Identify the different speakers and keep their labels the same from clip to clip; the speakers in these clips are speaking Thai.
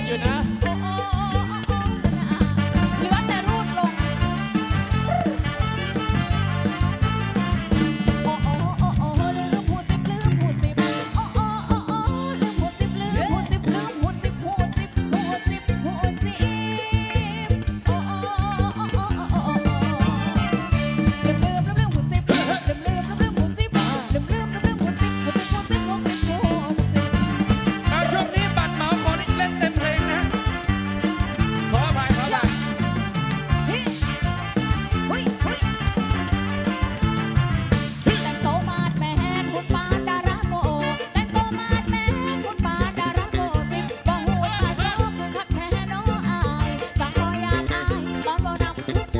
Speaker 1: ดอยู่นะ
Speaker 2: Thanks.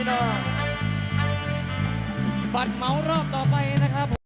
Speaker 2: พี่น้อง บัตรเหมารอบต่อไปนะครับ